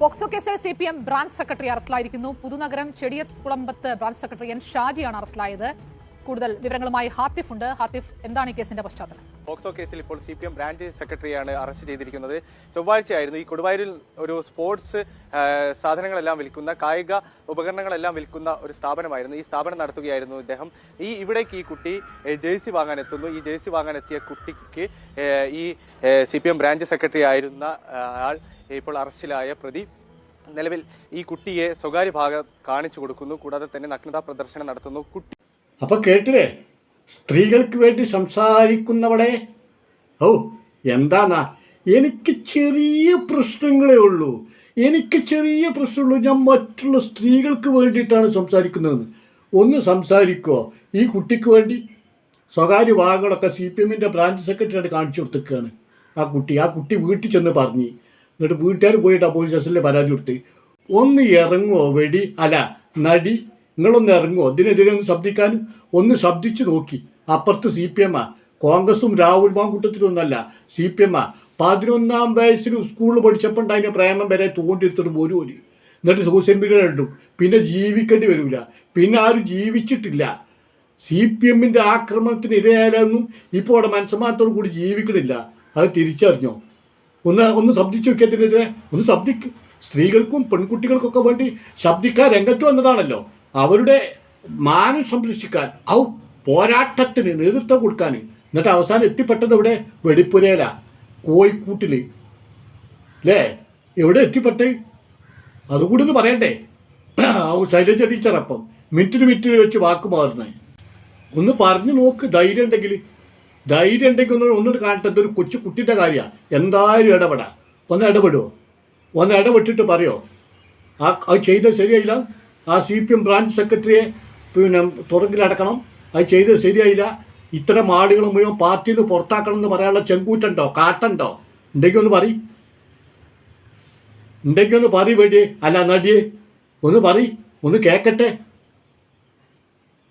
POCSO കേസിൽ C P M branch secretary അറസ്റ്റിലായിരിക്കുന്നു. Puthunagaram ചെടിയക്കുളമ്പത്ത് branch secretary N ഷാജിയാണ് അറസ്റ്റിലായത്. കൂടുതൽ വിവരങ്ങളുമായി ഹാത്തിഫ് ഉണ്ട്. ഹാത്തിഫ് എന്താണ് ഈ കേസിന്റെ പശ്ചാത്തലം? പോക്സോ കേസിൽ ഇപ്പോൾ സി പി എം ബ്രാഞ്ച് സെക്രട്ടറിയാണ് അറസ്റ്റ് ചെയ്തിരിക്കുന്നത്. ചൊവ്വാഴ്ചയായിരുന്നു ഈ കൊടുവായൂരിൽ ഒരു സ്പോർട്സ് സാധനങ്ങളെല്ലാം വിൽക്കുന്ന കായിക ഉപകരണങ്ങളെല്ലാം വിൽക്കുന്ന ഒരു സ്ഥാപനമായിരുന്നു. ഈ സ്ഥാപനം നടത്തുകയായിരുന്നു ഇദ്ദേഹം. ഈ ഇവിടേക്ക് ഈ കുട്ടി ജേഴ്സി വാങ്ങാൻ എത്തുന്നു. ഈ ജേഴ്സി വാങ്ങാൻ എത്തിയ കുട്ടിക്ക് ഈ സി ബ്രാഞ്ച് സെക്രട്ടറി ആയിരുന്ന ആൾ ഇപ്പോൾ അറസ്റ്റിലായ പ്രതി നിലവിൽ ഈ കുട്ടിയെ സ്വകാര്യ ഭാഗം കാണിച്ചു കൊടുക്കുന്നു. കൂടാതെ തന്നെ നഗ്നതാ പ്രദർശനം നടത്തുന്നു. കുട്ടി അപ്പൊ കേട്ടില്ലേ? സ്ത്രീകൾക്ക് വേണ്ടി സംസാരിക്കുന്നവളെ? ഓ എന്താന്നാ? എനിക്ക് ചെറിയ പ്രശ്നങ്ങളേ ഉള്ളൂ. എനിക്ക് ചെറിയ പ്രശ്നമുള്ളൂ. ഞാൻ മറ്റുള്ള സ്ത്രീകൾക്ക് വേണ്ടിയിട്ടാണ് സംസാരിക്കുന്നതെന്ന്. ഒന്ന് സംസാരിക്കുമോ ഈ കുട്ടിക്ക് വേണ്ടി സ്വകാര്യ ഭാഗങ്ങളൊക്കെ സി പി എമ്മിന്റെ ബ്രാഞ്ച് സെക്രട്ടറിയായിട്ട് കാണിച്ചു കൊടുത്തേക്കാണ് ആ കുട്ടി ആ കുട്ടി വീട്ടിൽ ചെന്ന് പറഞ്ഞ് എന്നിട്ട് വീട്ടുകാർ പോയിട്ട് ആ പോലീസ് സ്റ്റേഷനിൽ പരാതി കൊടുത്ത് ഒന്ന് ഇറങ്ങുമോ വെടി? അല്ല നടി നിങ്ങളൊന്ന് ഇറങ്ങുമോ അതിനെതിരെ ഒന്ന് ശബ്ദിക്കാനും ഒന്ന് ശബ്ദിച്ചു നോക്കി. അപ്പുറത്ത് സി പി എമ്മാ. കോൺഗ്രസും രാഹുൽ മാങ്കൂട്ടത്തിലൊന്നല്ല സി പി ആ പതിനൊന്നാം വയസ്സിൽ സ്കൂളിൽ പഠിച്ചപ്പോൾ ഉണ്ടായിരുന്ന പ്രേമം വരെ തോണ്ടിയെടുത്തിട്ട് ഒരു ഒരു എന്നിട്ട് സോഷ്യൽ മീഡിയ കണ്ടും പിന്നെ ജീവിക്കേണ്ടി വരില്ല പിന്നെ ആരും ജീവിച്ചിട്ടില്ല. സി പി എമ്മിന്റെ ആക്രമണത്തിന് ഇരയായാലൊന്നും ഇപ്പോൾ അവിടെ മനസ്സമാനത്തോടു കൂടി ജീവിക്കണില്ല. അത് തിരിച്ചറിഞ്ഞോ? ഒന്ന് ഒന്ന് ശബ്ദിച്ചു നോക്കിയതിനെതിരെ ഒന്ന് ശബ്ദിക്കും. സ്ത്രീകൾക്കും പെൺകുട്ടികൾക്കൊക്കെ വേണ്ടി ശബ്ദിക്കാൻ രംഗത്ത് വന്നതാണല്ലോ. അവരുടെ മാനം സംരക്ഷിക്കാൻ ആ പോരാട്ടത്തിന് നേതൃത്വം കൊടുക്കാൻ. എന്നിട്ട് അവസാനം എത്തിപ്പെട്ടത് ഇവിടെ വെടിപ്പുരയില. കോഴിക്കൂട്ടിൽ അല്ലേ എവിടെ എത്തിപ്പെട്ടേ? അതുകൂടി ഒന്ന് പറയണ്ടേ ശൈലജ ടീച്ചർ അപ്പം. മിനിറ്റിന് മിനിറ്റിന് വെച്ച് വാക്ക് മാറുന്നേ. ഒന്ന് പറഞ്ഞു നോക്ക് ധൈര്യം ഉണ്ടെങ്കിൽ ധൈര്യം ഉണ്ടെങ്കിൽ ഒന്ന് ഒന്നിട്ട് കാണട്ടെ. ഒരു കൊച്ചു കുട്ടിന്റെ കാര്യമാണ് എന്തായാലും ഇടപെടാം. ഒന്ന് ഇടപെടുമോ ഒന്ന് ഇടപെട്ടിട്ട് പറയോ? ആ അത് ചെയ്തത് ശരിയായില്ല? ആ സി പി എം ബ്രാഞ്ച് സെക്രട്ടറിയെ പിന്നെ തുറങ്കിലടക്കണം. അത് ചെയ്തത് ശരിയായില്ല. ഇത്തരം ആളുകൾ മുഴുവൻ പാർട്ടിയിൽ നിന്ന് പുറത്താക്കണം എന്ന് പറയാനുള്ള ചെങ്കൂറ്റുണ്ടോ? കാട്ടുണ്ടോ? ഉണ്ടെങ്കിൽ ഒന്ന് പറയും. ഉണ്ടെങ്കിൽ ഒന്ന് പറ വേണ്ടിയേ. അല്ല നടിയെ ഒന്ന് പറ ഒന്ന് കേക്കട്ടെ.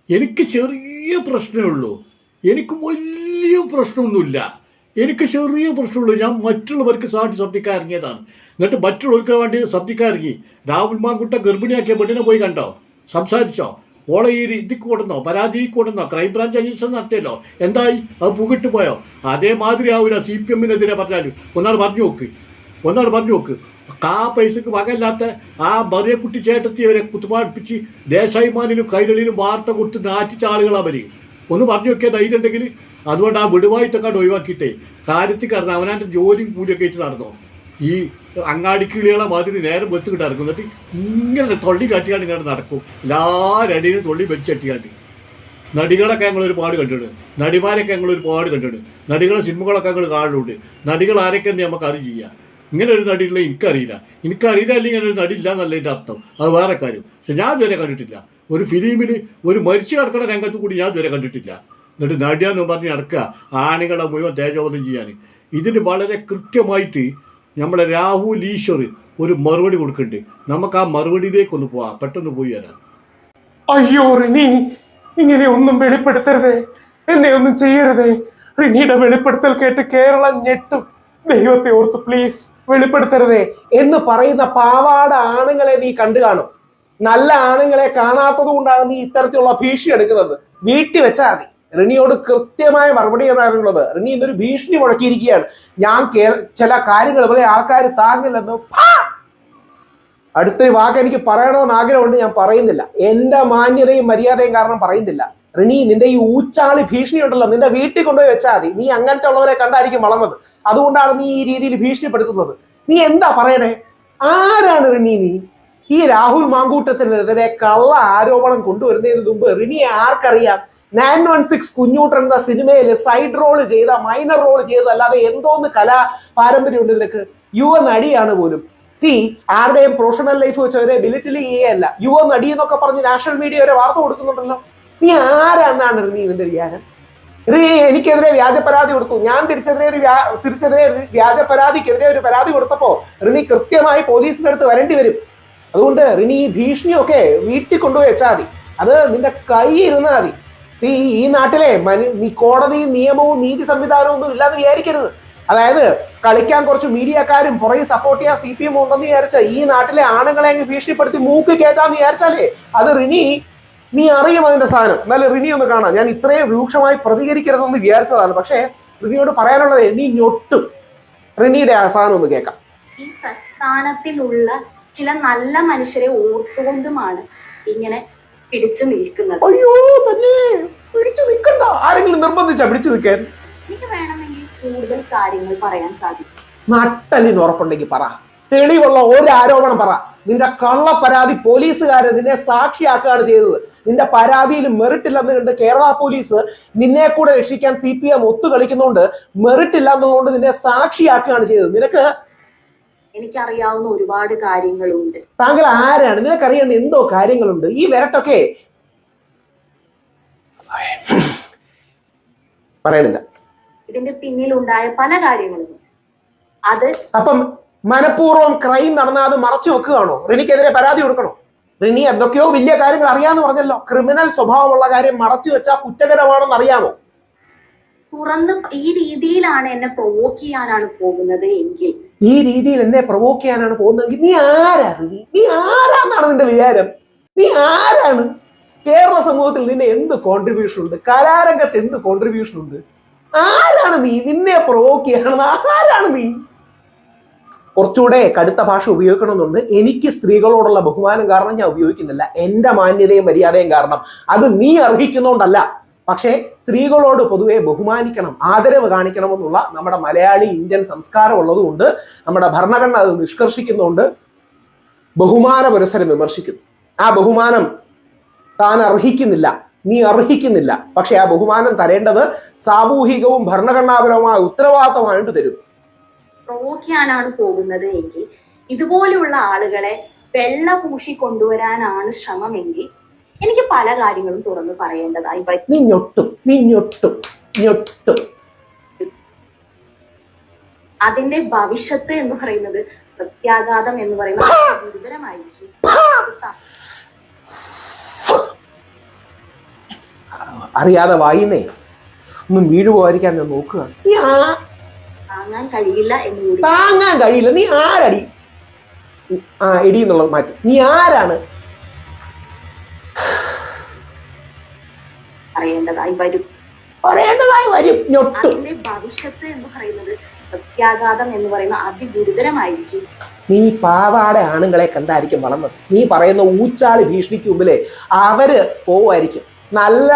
എനിക്ക് ചെറിയ പ്രശ്നമേ ഉള്ളൂ. എനിക്ക് വലിയ പ്രശ്നമൊന്നുമില്ല. എനിക്ക് ചെറിയ പ്രശ്നമുള്ളൂ. ഞാൻ മറ്റുള്ളവർക്ക് സാക്ഷി ശബ്ദിക്കാൻ ഇറങ്ങിയതാണ്. എന്നിട്ട് മറ്റുള്ളവർക്ക് വേണ്ടി ശബ്ദിക്കാൻ ഇറങ്ങി. രാഹുൽ മാങ്കുട്ട ഗർഭിണിയാക്കിയ പെണ്ണിനെ പോയി കണ്ടോ? സംസാരിച്ചോ? ഓളെ ഈ ഇതിക്ക് കൊടുന്നോ പരാതി കൊടുന്നോ ക്രൈംബ്രാഞ്ച് അന്വേഷണം നടത്തിയല്ലോ? എന്തായി? അത് പുകിട്ട് പോയോ? അതേമാതിരി ആവില്ല സി പി എമ്മിനെതിരെ പറഞ്ഞാലും. ഒന്നാൾ പറഞ്ഞു നോക്ക്. ഒന്നാൾ പറഞ്ഞു നോക്ക്. കാ പൈസക്ക് വകയില്ലാത്ത ആ മറിയക്കുട്ടി ചേട്ടത്തിയവരെ കുത്തുപാടിപ്പിച്ച് ദേശാഭിമാനിലും കൈകളിലും വാർത്ത കൊടുത്ത് നാറ്റിച്ച ആളുകളാണ് വരിക ഒന്ന് പറഞ്ഞു നോക്കിയാൽ ധൈര്യം ഉണ്ടെങ്കിൽ അതുകൊണ്ട് ആ വിടുവായിട്ടൊക്കെ ഒഴിവാക്കിയിട്ടേ കാര്യത്തിൽ കിടന്ന് അവനാന്റെ ജോലിയും കൂലിയൊക്കെ ആയിട്ട് നടന്നോ. ഈ അങ്ങാടിക്കിളികളെ മാതിരി നേരം വെത്തുകിട്ട് ഇറക്കും എന്നിട്ട് ഇങ്ങനെ തൊള്ളി കാട്ടിയാണ്ട് ഇങ്ങനെ നടക്കും. എല്ലാവരടിയിലും തൊള്ളി വെച്ചട്ടിയാണ്ട് നടികളൊക്കെ ഞങ്ങൾ ഒരുപാട് കണ്ടിട്ടുണ്ട്. നടിമാരൊക്കെ ഞങ്ങൾ ഒരുപാട് കണ്ടിട്ടുണ്ട്. നടികളെ സിനിമകളൊക്കെ ഞങ്ങൾ കാണുന്നുണ്ട് നടികൾ ആരൊക്കെ നമുക്ക് ചെയ്യാം. ഇങ്ങനെ ഒരു നടിയുള്ള എനിക്കറിയില്ല. എനിക്കറിയില്ല അല്ലെങ്കിൽ ഇങ്ങനെ ഒരു നടി ഇല്ല എന്നല്ല അർത്ഥം. അത് വേറെ കാര്യം. പക്ഷെ ഞാൻ ഇതുവരെ കണ്ടിട്ടില്ല. ഒരു ഫിലിമിൽ ഒരു മരിച്ചു കിടക്കുന്ന രംഗത്ത് കൂടി ഞാൻ ഇതുവരെ കണ്ടിട്ടില്ല. എന്നിട്ട് നടിയാന്ന് പറഞ്ഞ് നടക്കുക. ആണികളെ മുഴുവൻ തേജോധം ചെയ്യാൻ ഇതിന് വളരെ കൃത്യമായിട്ട് നമ്മുടെ രാഹുൽ ഈശ്വർ ഒരു മറുപടി കൊടുക്കുന്നുണ്ട്. നമുക്ക് ആ മറുപടിയിലേക്ക് ഒന്ന് പോവാം. പെട്ടെന്ന് പോയി വരാം. അയ്യോ റിനി ഇങ്ങനെ ഒന്നും വെളിപ്പെടുത്തരുതേ. എന്നെ ഒന്നും ചെയ്യരുതേ. റിനിയുടെ വെളിപ്പെടുത്തൽ കേട്ട് കേരളം ഞെട്ടും. ദൈവത്തെ ഓർത്ത് പ്ലീസ് വെളിപ്പെടുത്തരുതേ എന്ന് പറയുന്ന പാവാട ആണുങ്ങളെ നീ കണ്ടു കാണും. നല്ല ആണുങ്ങളെ കാണാത്തത് കൊണ്ടാണ് നീ ഇത്തരത്തിലുള്ള ഭീഷണി എടുക്കുന്നത്. വീട്ടിൽ വെച്ചാൽ മതി. റിനിയോട് കൃത്യമായ മറുപടി പറയാനുള്ളത്. റിനി ഇന്നൊരു ഭീഷണി മുഴക്കിയിരിക്കുകയാണ്. ഞാൻ ചില കാര്യങ്ങൾ പോലെ ആൾക്കാർ താങ്ങില്ലെന്ന്! അടുത്തൊരു വാക്ക് എനിക്ക് പറയണമെന്ന് ആഗ്രഹമുണ്ട് ഞാൻ പറയുന്നില്ല. എന്റെ മാന്യതയും മര്യാദയും കാരണം പറയുന്നില്ല. റിനി നിന്റെ ഈ ഊച്ചാളി ഭീഷണി ഉണ്ടല്ലോ നിന്റെ വീട്ടിൽ കൊണ്ടുപോയി വെച്ചാൽ മതി. നീ അങ്ങനത്തെ ഉള്ളവരെ കണ്ടായിരിക്കും വളർന്നത്. അതുകൊണ്ടാണ് നീ ഈ രീതിയിൽ ഭീഷണിപ്പെടുത്തുന്നത്. നീ എന്താ പറയണേ? ആരാണ് റിനി നീ? ഈ രാഹുൽ മാങ്കൂട്ടത്തിനെതിരെ കള്ള ആരോപണം കൊണ്ടുവരുന്നതിന് മുമ്പ് റിനിയെ ആർക്കറിയാം? നയൻ വൺ സിക്സ് കുഞ്ഞൂട്ടൻ എന്ന സിനിമയിൽ സൈഡ് റോൾ ചെയ്ത മൈനർ റോൾ ചെയ്ത അല്ലാതെ എന്തോന്ന് കലാ പാരമ്പര്യമുണ്ട് ഇതിലേക്ക് യുവ നടിയാണ് പോലും. സി ആരുടെയും പ്രൊഫഷണൽ ലൈഫ് വെച്ച് അവരെ ബിലിറ്റിൽ ചെയ്യല്ല. യുവ നടി എന്നൊക്കെ പറഞ്ഞ് നാഷണൽ മീഡിയ വരെ വാർത്ത കൊടുക്കുന്നുണ്ടല്ലോ. നീ ആരാന്നാണ് റിനി ഇതിന്റെ വിചാരം? റിനി എനിക്കെതിരെ വ്യാജ പരാതി കൊടുത്തു. ഞാൻ തിരിച്ചെതിരെ ഒരു തിരിച്ചെതിരെ വ്യാജ പരാതിക്കെതിരെ ഒരു പരാതി കൊടുത്തപ്പോ റിനി കൃത്യമായി പോലീസിന്റെ അടുത്ത് വരേണ്ടി വരും. അതുകൊണ്ട് റിനി ഭീഷണിയൊക്കെ വീട്ടിൽ കൊണ്ടുപോയി വെച്ചാൽ മതി. അത് നിന്റെ കൈ ഇരുന്നാൽ മതി. സി ഈ നാട്ടിലെ മനു കോടതി നിയമവും നീതി സംവിധാനവും ഒന്നും ഇല്ലാന്ന് വിചാരിക്കരുത്. അതായത് കളിക്കാൻ കുറച്ച് മീഡിയക്കാരും പുറകെ സപ്പോർട്ട് ചെയ്യാൻ സി പി എം ഉണ്ടെന്ന് വിചാരിച്ച ഈ നാട്ടിലെ ആണുങ്ങളെ അങ്ങ് ഭീഷണിപ്പെടുത്തി മൂക്ക് കേട്ടാന്ന് വിചാരിച്ചാലേ അത് റിനി നീ അറിയും അതിന്റെ സാധനം. എന്നാലും റിനി ഒന്ന് കാണാം. ഞാൻ ഇത്രയും രൂക്ഷമായി പ്രതികരിക്കരുതെന്ന് വിചാരിച്ചതാണ്. പക്ഷേ റിനിയോട് പറയാനുള്ളത് നീ ഞൊട്ടും. റിനിയുടെ ആ സാധനം ഒന്ന് കേൾക്കാം. ഈ പ്രസ്ഥാനത്തിലുള്ള ചില നല്ല മനുഷ്യരെ ഓർത്തുകൊണ്ടുമാണ് ഇങ്ങനെ പിടിച്ചു നിൽക്കുന്നത്. അയ്യോ തന്നെ. പിടിച്ചു നിൽക്കണ്ട. ആരെങ്കിലും നിർബന്ധിച്ചാ പിടിച്ചു നിൽക്കാൻ? എനിക്ക് വേണമെങ്കിൽ കൂടുതൽ കാര്യങ്ങൾ പറയാൻ സാധിക്കും. നട്ടലിന് ഉറപ്പുണ്ടെങ്കിൽ പറ. തെളിവുള്ള ഒരു ആരോപണം പറ. നിന്റെ കള്ള പരാതി പോലീസുകാര് നിന്നെ സാക്ഷിയാക്കുകയാണ് ചെയ്തത്. നിന്റെ പരാതിയിൽ മെറിറ്റ് ഇല്ലെന്ന് കണ്ട് കേരള പോലീസ് നിന്നെ കൂടെ രക്ഷിക്കാൻ സി പി എം ഒത്തുകളിക്കുന്നതുകൊണ്ട് മെറിറ്റ് ഇല്ല എന്നുള്ളതുകൊണ്ട് നിന്നെ സാക്ഷിയാക്കുകയാണ് ചെയ്തത്. നിനക്ക് എനിക്കറിയാവുന്ന ഒരുപാട് കാര്യങ്ങളുണ്ട്. താങ്കൾ ആരാണ് നിനക്കറിയാവുന്ന എന്തോ കാര്യങ്ങളുണ്ട്? ഈ വരട്ടൊക്കെ. പറയണില്ല. ഇതിന്റെ പിന്നിലുണ്ടായ പല കാര്യങ്ങളും. അത് അപ്പം മനഃപൂർവം ക്രൈം നടന്നാൽ അത് മറച്ചു വെക്കുകയാണോ? റിനിക്കെതിരെ പരാതി കൊടുക്കണോ? റിനി എന്തൊക്കെയോ വലിയ കാര്യങ്ങൾ അറിയാന്ന് പറഞ്ഞല്ലോ. ക്രിമിനൽ സ്വഭാവമുള്ള കാര്യം മറച്ചു വെച്ചാൽ കുറ്റകരമാണെന്ന് അറിയാമോ? തുറന്ന് ഈ രീതിയിലാണ് എന്നെ പ്രൊവോക്ക് ചെയ്യാനാണ് പോകുന്നത് എങ്കിൽ. ഈ രീതിയിൽ എന്നെ പ്രൊവോക്ക് ചെയ്യാനാണ് പോകുന്നതെങ്കിൽ നീ ആരാണ്? നീ നീ ആരാന്നാണ് നിന്റെ വിചാരം? നീ ആരാണ്? കേരള സമൂഹത്തിൽ നിന്നെ എന്ത് കോൺട്രിബ്യൂഷൻ ഉണ്ട്? കലാരംഗത്ത് എന്ത് കോൺട്രിബ്യൂഷൻ ഉണ്ട്? ആരാണ് നീ? നിന്നെ പ്രൊവോക്ക് ചെയ്യണം ആരാണ് നീ? കുറച്ചുകൂടെ കടുത്ത ഭാഷ ഉപയോഗിക്കണമെന്നുണ്ട്. എനിക്ക് സ്ത്രീകളോടുള്ള ബഹുമാനം കാരണം ഞാൻ ഉപയോഗിക്കുന്നില്ല. എന്റെ മാന്യതയും മര്യാദയും കാരണം. അത് നീ അർഹിക്കുന്നോണ്ടല്ല. പക്ഷേ സ്ത്രീകളോട് പൊതുവെ ബഹുമാനിക്കണം ആദരവ് കാണിക്കണമെന്നുള്ള നമ്മുടെ മലയാളി ഇന്ത്യൻ സംസ്കാരം ഉള്ളതുകൊണ്ട് നമ്മുടെ ഭരണഘടന അത് നിഷ്കർഷിക്കുന്നുണ്ട് ബഹുമാന പുരസരം വിമർശിക്കുന്നു. ആ ബഹുമാനം താൻ അർഹിക്കുന്നില്ല നീ അർഹിക്കുന്നില്ല. പക്ഷെ ആ ബഹുമാനം തരേണ്ടത് സാമൂഹികവും ഭരണഘടനാപരവുമായ ഉത്തരവാദിത്തമായിട്ട് തരുന്നു. പ്രൊവോക്ക് ചെയ്യാനാണ് പോകുന്നത് എങ്കിൽ ഇതുപോലെയുള്ള ആളുകളെ വെള്ള പൂശി കൊണ്ടുവരാനാണ് ശ്രമമെങ്കിൽ എനിക്ക് പല കാര്യങ്ങളും തുറന്നു പറയേണ്ടതായി നീ ഞൊട്ടും നീ ഞൊട്ടും ഞൊട്ടും. അതിന്റെ ഭവിഷ്യത്ത് എന്ന് പറയുന്നത് പ്രത്യാഘാതം എന്ന് പറയുന്നത് ഗുരുതരമായിരിക്കും. അറിയാതെ വായിന്നേ ഒന്നും വീട് പോകാതിരിക്കാൻ ഞാൻ നോക്കുക. നീ ആ- താങ്ങാൻ കഴിയില്ല എന്ന് കൂടി. താങ്ങാൻ കഴിയില്ല. നീ ആരടി? ആ എടി എന്നുള്ളത് മാറ്റി. നീ ആരാണ്? പറയേണ്ടതായി വരും. പറയേണ്ടതായി വരും അതിന്റെ ഭവിഷ്യത്ത് എന്ന് പറയുന്നത് പ്രത്യാഘാതം എന്ന് പറയുന്ന അതിഗുരുതരമായിരിക്കും. നീ പാവാട ആണുങ്ങളെ കണ്ടായിരിക്കും വളർന്നത്. നീ പറയുന്ന ഊച്ചാളി ഭീഷണിക്ക് മുമ്പിലെ അവർ പോവായിരിക്കും നല്ല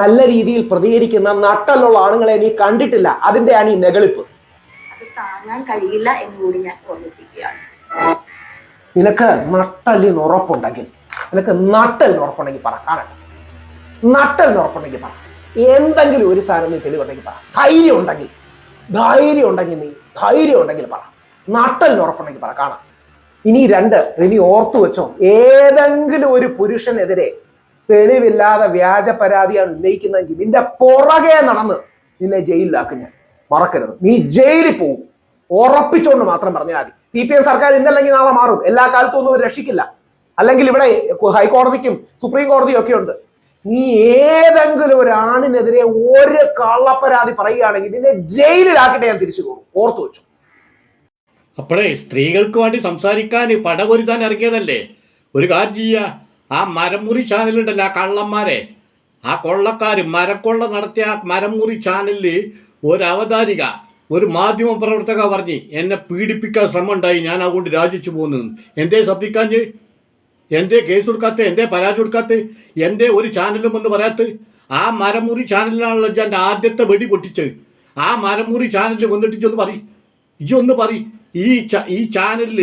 നല്ല രീതിയിൽ പ്രതികരിക്കുന്ന നട്ടലുള്ള ആണുങ്ങളെ നീ കണ്ടിട്ടില്ല. അതിന്റെയാണ് ഈ നെകളിപ്പ് അത് താങ്ങാൻ കഴിയില്ല എന്ന് കൂടി ഞാൻ ഓർമ്മിപ്പിക്കുകയാണ്. നിനക്ക് നട്ടലിന് ഉറപ്പുണ്ടെങ്കിൽ നിനക്ക് നട്ടലിന് ഉറപ്പുണ്ടെങ്കിൽ പറ കാണട്ടെ. നട്ടലിന് ഉറപ്പുണ്ടെങ്കിൽ പറ. എന്തെങ്കിലും ഒരു സാധനം നീ തെളിവുണ്ടെങ്കിൽ പറ. ധൈര്യം ഉണ്ടെങ്കിൽ ധൈര്യം ഉണ്ടെങ്കിൽ നീ ധൈര്യം ഉണ്ടെങ്കിൽ പറ. നട്ടലിന് ഉറപ്പുണ്ടെങ്കിൽ പറ കാണാം. ഇനി രണ്ട് ഇനി ഓർത്തു വെച്ചോ. ഏതെങ്കിലും ഒരു പുരുഷനെതിരെ തെളിവില്ലാതെ വ്യാജ പരാതിയാണ് ഉന്നയിക്കുന്നതെങ്കിൽ നിന്റെ പുറകെ നടന്ന് നിന്നെ ജയിലിലാക്കും ഞാൻ. മറക്കരുത്. നീ ജയിലിൽ പോകും ഉറപ്പിച്ചുകൊണ്ട് മാത്രം പറഞ്ഞാൽ മതി. സി പി എം സർക്കാർ ഇന്നല്ലെങ്കിൽ നാളെ മാറും. എല്ലാ കാലത്തും ഒന്നും രക്ഷിക്കില്ല. അല്ലെങ്കിൽ ഇവിടെ ഹൈക്കോടതിക്കും സുപ്രീം കോടതിയും ഒക്കെ ഉണ്ട്. നീ ഏതെങ്കിലും ഒരു ആണിനെതിരെ ഒരു കള്ളപ്പരാതി പറയുകയാണെങ്കിൽ നിന്നെ ജയിലിലാക്കട്ടെ ഞാൻ തിരിച്ചു പോകും. ഓർത്തു വെച്ചു. അപ്പോഴേ സ്ത്രീകൾക്ക് വേണ്ടി സംസാരിക്കാൻ പടപൊരുതാൻ ഇറങ്ങിയതല്ലേ? ഒരു കാര്യം ചെയ്യുക ആ മരമുറി ചാനലുണ്ടല്ലോ ആ കള്ളന്മാരെ. ആ കൊള്ളക്കാർ മരക്കൊള്ള നടത്തിയ ആ മരമുറി ചാനലിൽ ഒരു അവതാരിക ഒരു മാധ്യമ പ്രവർത്തക പറഞ്ഞ് എന്നെ പീഡിപ്പിക്കാൻ ശ്രമം ഉണ്ടായി ഞാൻ അതുകൊണ്ട് രാജിച്ചു പോകുന്നു. എന്തേ ശബ്ദിക്കാഞ്ഞ്? എന്തേ കേസ് കൊടുക്കാത്ത എന്റെ പരാതി കൊടുക്കാത്ത എന്റെ ഒരു ചാനലും എന്ന് പറയാത്ത ആ മരമുറി ചാനലിലാണല്ലോ ഞാൻ ആദ്യത്തെ വെടി പൊട്ടിച്ചത്. ആ മരമുറി ചാനലിൽ വന്നിട്ട് ഇജ്ജൊന്ന് പറ ഇജൊന്ന് പറ ഈ ഈ ചാനലിൽ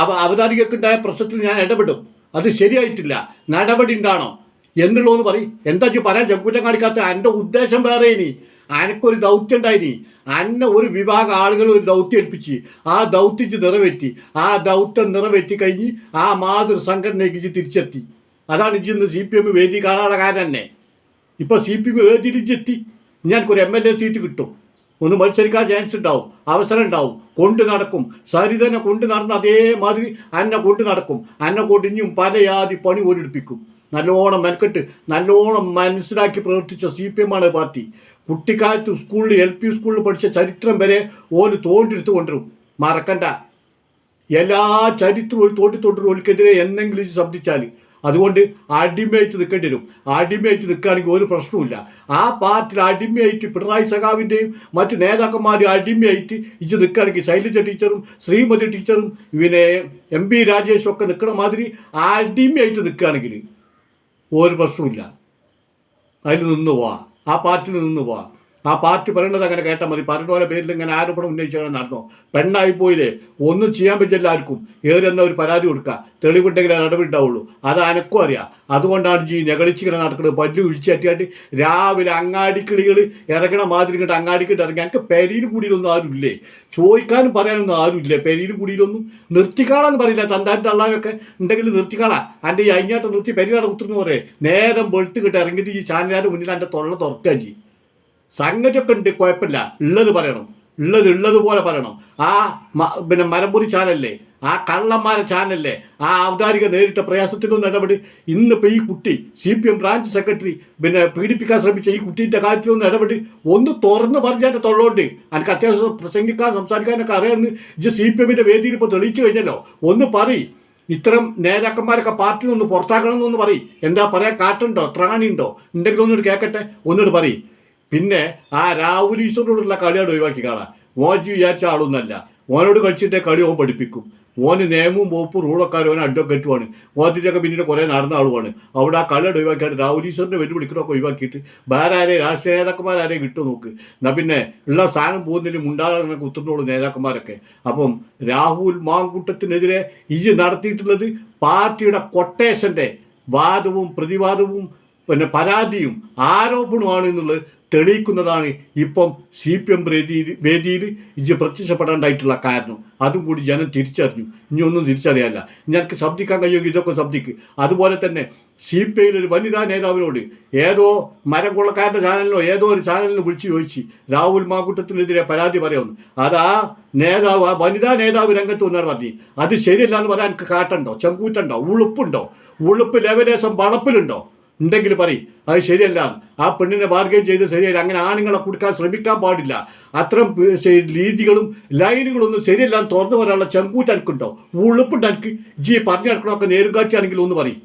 അവ അവതാരികക്കുണ്ടായ പ്രശ്നത്തിൽ ഞാൻ ഇടപെടും. അത് ശരിയായിട്ടില്ല. നടപടി ഉണ്ടാണോ? എന്നുള്ളതെന്ന് പറ എന്താ ഇജ്ജ് പറയാൻ ചെക്കുറ്റം കാണിക്കാത്ത? എന്റെ ഉദ്ദേശം വേറെ ഇനി. അനക്കൊരു ദൗത്യം ഉണ്ടായിനി. അന്നെ ഒരു വിഭാഗം ആളുകൾ ഒരു ദൗത്യം ഏൽപ്പിച്ച്. ആ ദൗത്യച്ച് നിറവേറ്റി. ആ ദൗത്യം നിറവേറ്റി കഴിഞ്ഞ് ആ മാതൃ സംഘടനയ്ക്ക് തിരിച്ചെത്തി. അതാണ് ഇന്ന് സി പി എം വേദി കാണാതെ കാര്യം തന്നെ. ഇപ്പോൾ സി പി എം വേദി തിരിച്ചെത്തി ഞങ്ങൾക്കൊരു എം എൽ എ സീറ്റ് കിട്ടും. ഒന്ന് മത്സരിക്കാൻ ചാൻസ് ഉണ്ടാവും. അവസരം ഉണ്ടാവും. കൊണ്ട് നടക്കും. സരിതനെ കൊണ്ട് നടന്ന അതേമാതിരി അന്നെ കൊണ്ട് നടക്കും. അന്നെ കൊടിഞ്ഞും പലയാതി പണി ഓടിപ്പിക്കും. നല്ലോണം മെനക്കെട്ട് നല്ലോണം മനസ്സിലാക്കി പ്രവർത്തിച്ച സി പി എമ്മാണ് പാർട്ടി. കുട്ടിക്കാലത്ത് സ്കൂളിൽ എൽ പി സ്കൂളിൽ പഠിച്ച ചരിത്രം വരെ ഓൽ തോണ്ടെടുത്ത് കൊണ്ടുവരും. മറക്കണ്ട. എല്ലാ ചരിത്രവും തോണ്ടി തോണ്ടി ഓൽക്കെതിരെ എന്തെങ്കിലും ശബ്ദിച്ചാൽ. അതുകൊണ്ട് അടിമയായിട്ട് നിൽക്കേണ്ടി വരും. അടിമയായിട്ട് നിൽക്കുകയാണെങ്കിൽ ഒരു പ്രശ്നവുമില്ല. ആ പാർട്ടിയിൽ അടിമയായിട്ട് പിണറായി സഖാവിന്റെയും മറ്റ് നേതാക്കന്മാരും അടിമയായിട്ട് ഇത് നിൽക്കുകയാണെങ്കിൽ ശൈലജ ടീച്ചറും ശ്രീമതി ടീച്ചറും പിന്നെ എം പി രാജേഷും ഒക്കെ നിൽക്കണ മാതിരി അടിമയായിട്ട് നിൽക്കുകയാണെങ്കിൽ ഒരു പ്രശ്നമില്ല അതിൽ നിന്ന് പോവാ ആ പാർട്ടിയിൽ നിന്ന് പോവാ ആ പാർട്ടി പറയുന്നത് അങ്ങനെ കേട്ടാൽ മതി. പറഞ്ഞ പോലെ പേരിൽ ഇങ്ങനെ ആരോപണം ഉന്നയിച്ച് പെണ്ണായിപ്പോയില്ലേ പെണ്ണായി ഒന്നും ചെയ്യാൻ പറ്റില്ല ആർക്കും ഏറെന്ന ഒരു പരാതി കൊടുക്കുക തെളിവുണ്ടെങ്കിൽ നടപടിണ്ടാവുള്ളൂ അത് അനക്കും അറിയാം. അതുകൊണ്ടാണ് ഈ ഞകളിച്ചിങ്ങനെ നടക്കുന്നത് പല്ല് ഒഴിച്ചറ്റിയായിട്ട് രാവിലെ അങ്ങാടിക്കിളികൾ ഇറങ്ങണ മാതിരി കണ്ട് അങ്ങാടിക്കിട്ട് ഇറങ്ങി. എനിക്ക് പെരിയിൽ കൂടിയിലൊന്നും ആരുമില്ലേ ചോദിക്കാനും പറയാനൊന്നും ആരുമില്ലേ പെരിയിൽ കൂടിയിലൊന്നും നിർത്തിക്കാളാന്ന് പറയില്ല. തന്താന്റെ അള്ളാവൊക്കെ ഉണ്ടെങ്കിൽ നിർത്തിക്കാളാ. എന്റെ ഈ അഞ്ഞാട്ടം നിർത്തി പെരിയാടെ കുത്തുന്നു പറയേ. നേരം വെളുത്ത് കിട്ടി ഇറങ്ങിയിട്ട് ഈ ചാനലിന്റെ മുന്നിൽ എന്റെ തൊള്ള തുറക്കാൻ ചെയ്യും സംഗതിയൊക്കെ ഉണ്ട് കുഴപ്പമില്ല. ഉള്ളത് പറയണം. ഉള്ളത് ഉള്ളതുപോലെ പറയണം. ആ പിന്നെ മരമ്പുരി ചാനല്ലേ ആ കള്ളന്മാരെ ചാനല്ലേ ആ ഔദാരിക നേരിട്ട പ്രയാസത്തിനൊന്നും ഇടപെട് ഇന്നിപ്പോൾ ഈ കുട്ടി C P M branch secretary പിന്നെ പീഡിപ്പിക്കാൻ ശ്രമിച്ച ഈ കുട്ടീന്റെ കാര്യത്തിലൊന്നും ഇടപെട് ഒന്ന് തുറന്ന് പറഞ്ഞാൽ തൊള്ളോണ്ട്. എനിക്ക് അത്യാവശ്യം പ്രസംഗിക്കാൻ സംസാരിക്കാനൊക്കെ അറിയാമെന്ന് ഇത് സി പി എമ്മിന്റെ വേദിയിൽ ഇപ്പോൾ തെളിയിച്ചു കഴിഞ്ഞല്ലോ. ഒന്ന് പറയും. ഇത്തരം നേതാക്കന്മാരൊക്കെ പാർട്ടിയിൽ നിന്ന് പുറത്താക്കണം എന്നൊന്ന് പറയും. എന്താ പറയാ കാട്ടുണ്ടോ? ത്രാണിയുണ്ടോ? ഉണ്ടെങ്കിൽ ഒന്നുകൂടി കേൾക്കട്ടെ ഒന്നുകൂടി പറയും. പിന്നെ ആ രാഹുൽ ഈശ്വരോടുള്ള കളിയാണ് ഒഴിവാക്കി കാണാം. മോജി വിചാരിച്ച ആളൊന്നല്ല ഓനോട് കളിച്ചിട്ടേ കളി ഓൻ പഠിപ്പിക്കും. ഓന് നിയമവും വകുപ്പും റൂളൊക്കെ ഓൻ അഡ്വക്കേറ്റുമാണ്. ഓത്തിന്റെയൊക്കെ പിന്നീട് കുറേ നടന്ന ആളുമാണ്. അവിടെ ആ കളി ഒഴിവാക്കിയിട്ട് രാഹുൽ ഈശ്വറിനെ വെല്ലുവിളിക്കണമൊക്കെ ഒഴിവാക്കിയിട്ട് വേറെ ആരെയും രാഷ്ട്രീയ നേതാക്കന്മാരാരെയും കിട്ടും നോക്ക്. എന്നാൽ പിന്നെ ഉള്ള സാധനം പോകുന്നതിൽ മുണ്ടാകുന്ന കുത്തുന്നോളൂ നേതാക്കന്മാരൊക്കെ. അപ്പം രാഹുൽ മാങ്കൂട്ടത്തിനെതിരെ ഈ നടത്തിയിട്ടുള്ളത് പാർട്ടിയുടെ കൊട്ടേഷന്റെ വാദവും പ്രതിവാദവും പിന്നെ പരാതിയും ആരോപണമാണ് എന്നുള്ളത് തെളിയിക്കുന്നതാണ് ഇപ്പം സി പി എം വേദിയിൽ വേദിയിൽ ഇത് പ്രത്യക്ഷപ്പെടാണ്ടായിട്ടുള്ള കാരണം. അതും കൂടി ജനം തിരിച്ചറിഞ്ഞു. ഇനിയൊന്നും തിരിച്ചറിയാല്ല ഞങ്ങൾക്ക് ശബ്ദിക്കാൻ കഴിയുമെങ്കിൽ ഇതൊക്കെ ശബ്ദിക്ക്. അതുപോലെ തന്നെ സി പി ഐയിൽ ഒരു വനിതാ നേതാവിനോട് ഏതോ മരം കൊള്ളക്കാരുടെ ചാനലിനോ ഏതോ ഒരു ചാനലിന് വിളിച്ചു ചോദിച്ചു രാഹുൽ മാകുട്ടത്തിനെതിരെ പരാതി പറയുന്നു അത് ആ നേതാവ് ആ വനിതാ നേതാവ് രംഗത്ത് വന്നാൽ പറഞ്ഞു അത് ശരിയല്ല എന്ന് പറയാൻ കാട്ടുണ്ടോ? ചെങ്കൂറ്റുണ്ടോ? ഉളുപ്പുണ്ടോ? ഉളുപ്പ് ലെവലേശം വളപ്പിലുണ്ടോ? ഉണ്ടെങ്കിൽ പറയും അത് ശരിയല്ല. ആ പെണ്ണിനെ ബാർഗെയിൻ ചെയ്ത് ശരിയല്ല. അങ്ങനെ ആണുങ്ങളെ കൊടുക്കാൻ ശ്രമിക്കാൻ പാടില്ല. അത്തരം രീതികളും ലൈനുകളും രീതികളും ലൈനുകളൊന്നും ശരിയല്ല എന്ന് തുറന്നു പറയാനുള്ള ചെങ്കൂറ്റ് എനിക്കുണ്ടോ? ഉളുപ്പുണ്ട് എനിക്ക്. ജി പറഞ്ഞു നടക്കണമൊക്കെ നേരും കാറ്റിയാണെങ്കിൽ ഒന്ന് പറയും.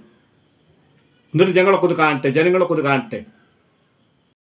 എന്നിട്ട് ഞങ്ങളൊക്കെ ഒന്ന് കാണട്ടെ ജനങ്ങളൊക്കെ ഒന്ന് കാണട്ടെ.